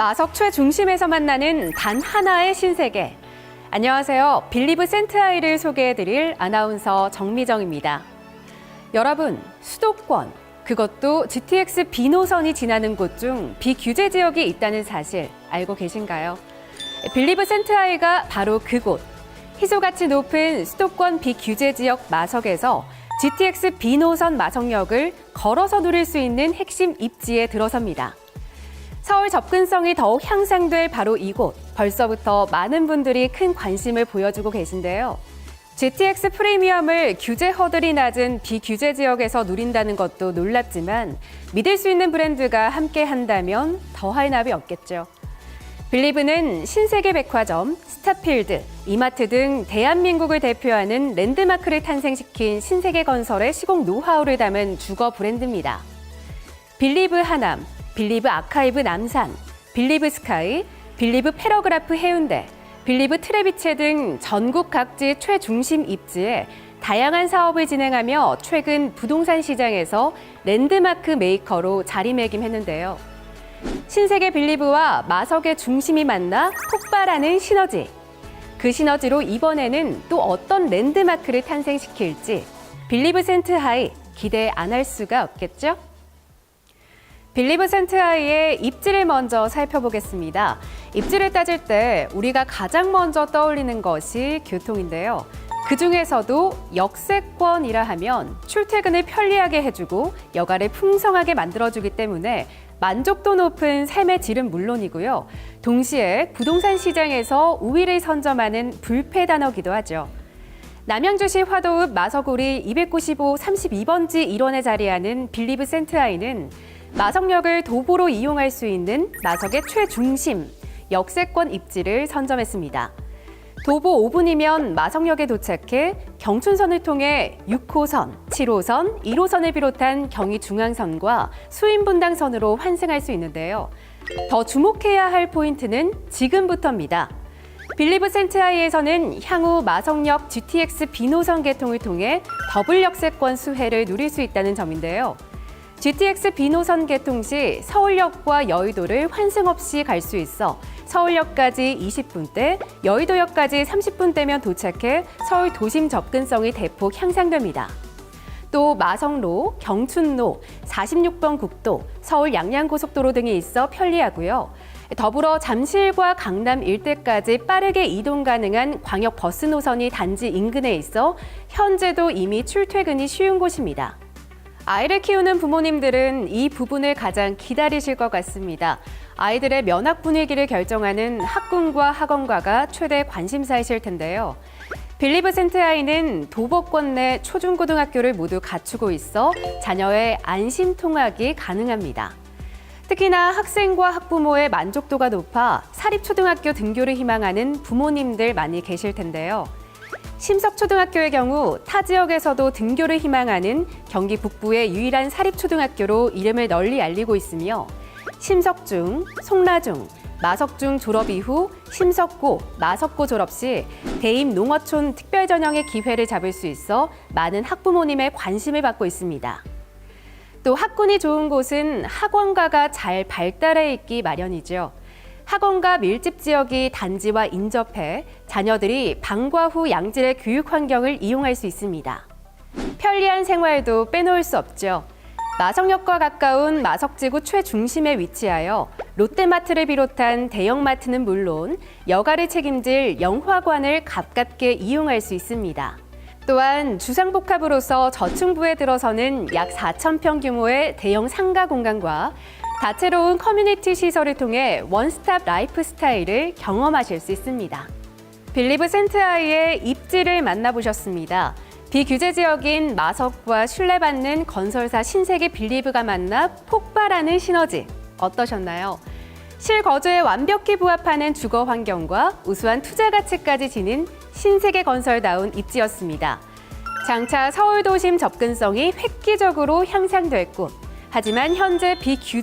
마석 최 중심에서 만나는 단 하나의 신세계. 안녕하세요. 빌리브 센트아이를 소개해드릴 아나운서 정미정입니다. 여러분, 수도권, 그것도 GTX 비노선이 지나는 곳 중 비규제 지역이 있다는 사실 알고 계신가요? 빌리브 센트아이가 바로 그곳. 희소가치 높은 수도권 비규제 지역 마석에서 GTX 비노선 마석역을 걸어서 누릴 수 있는 핵심 입지에 들어섭니다. 서울 접근성이 더욱 향상될 바로 이곳. 벌써부터 많은 분들이 큰 관심을 보여주고 계신데요. GTX 프리미엄을 규제 허들이 낮은 비규제 지역에서 누린다는 것도 놀랍지만 믿을 수 있는 브랜드가 함께 한다면 더할 나위 없겠죠. 빌리브는 신세계 백화점, 스타필드, 이마트 등 대한민국을 대표하는 랜드마크를 탄생시킨 신세계 건설의 시공 노하우를 담은 주거 브랜드입니다. 빌리브 하남, 빌리브 아카이브 남산, 빌리브 스카이, 빌리브 패러그라프 해운대, 빌리브 트레비체 등 전국 각지 최중심 입지에 다양한 사업을 진행하며 최근 부동산 시장에서 랜드마크 메이커로 자리매김했는데요. 신세계 빌리브와 마석의 중심이 만나 폭발하는 시너지. 그 시너지로 이번에는 또 어떤 랜드마크를 탄생시킬지 빌리브 센트 하이 기대 안 할 수가 없겠죠? 빌리브 센트 하이의 입지를 먼저 살펴보겠습니다. 입지를 따질 때 우리가 가장 먼저 떠올리는 것이 교통인데요. 그 중에서도 역세권이라 하면 출퇴근을 편리하게 해주고 여가를 풍성하게 만들어주기 때문에 만족도 높은 삶의 질은 물론이고요. 동시에 부동산 시장에서 우위를 선점하는 불패 단어기도 하죠. 남양주시 화도읍 마석우리 295 32번지 1원에 자리하는 빌리브 센트아이는 마석역을 도보로 이용할 수 있는 마석의 최중심, 역세권 입지를 선점했습니다. 도보 5분이면 마석역에 도착해 경춘선을 통해 6호선, 7호선, 1호선을 비롯한 경의중앙선과 수인분당선으로 환승할 수 있는데요. 더 주목해야 할 포인트는 지금부터입니다. 빌리브 센트아이에서는 향후 마석역 GTX 비노선 개통을 통해 더블 역세권 수혜를 누릴 수 있다는 점인데요. GTX 비노선 개통 시 서울역과 여의도를 환승 없이 갈 수 있어 서울역까지 20분대, 여의도역까지 30분대면 도착해 서울 도심 접근성이 대폭 향상됩니다. 또 마성로, 경춘로, 46번 국도, 서울 양양고속도로 등이 있어 편리하고요. 더불어 잠실과 강남 일대까지 빠르게 이동 가능한 광역 버스 노선이 단지 인근에 있어 현재도 이미 출퇴근이 쉬운 곳입니다. 아이를 키우는 부모님들은 이 부분을 가장 기다리실 것 같습니다. 아이들의 면학 분위기를 결정하는 학군과 학원과가 최대 관심사이실 텐데요. 빌리브 센트아이는 도보권 내 초중고등학교를 모두 갖추고 있어 자녀의 안심 통학이 가능합니다. 특히나 학생과 학부모의 만족도가 높아 사립초등학교 등교를 희망하는 부모님들 많이 계실 텐데요. 심석초등학교의 경우 타 지역에서도 등교를 희망하는 경기 북부의 유일한 사립초등학교로 이름을 널리 알리고 있으며 심석중, 송라중, 마석중 졸업 이후 심석고, 마석고 졸업 시 대임 농어촌 특별전형의 기회를 잡을 수 있어 많은 학부모님의 관심을 받고 있습니다. 또 학군이 좋은 곳은 학원가가 잘 발달해 있기 마련이죠. 학원과 밀집 지역이 단지와 인접해 자녀들이 방과 후 양질의 교육 환경을 이용할 수 있습니다. 편리한 생활도 빼놓을 수 없죠. 마석역과 가까운 마석지구 최중심에 위치하여 롯데마트를 비롯한 대형마트는 물론 여가를 책임질 영화관을 가깝게 이용할 수 있습니다. 또한 주상복합으로서 저층부에 들어서는 약 4천 평 규모의 대형 상가 공간과 다채로운 커뮤니티 시설을 통해 원스톱 라이프 스타일을 경험하실 수 있습니다. 빌리브 센트아이의 입지를 만나보셨습니다. 비규제 지역인 마석과 신뢰받는 건설사 신세계 빌리브가 만나 폭발하는 시너지 어떠셨나요? 실거주에 완벽히 부합하는 주거 환경과 우수한 투자 가치까지 지닌 신세계 건설다운 입지였습니다. 장차 서울 도심 접근성이 획기적으로 향상될 곳. 하지만 현재 비규제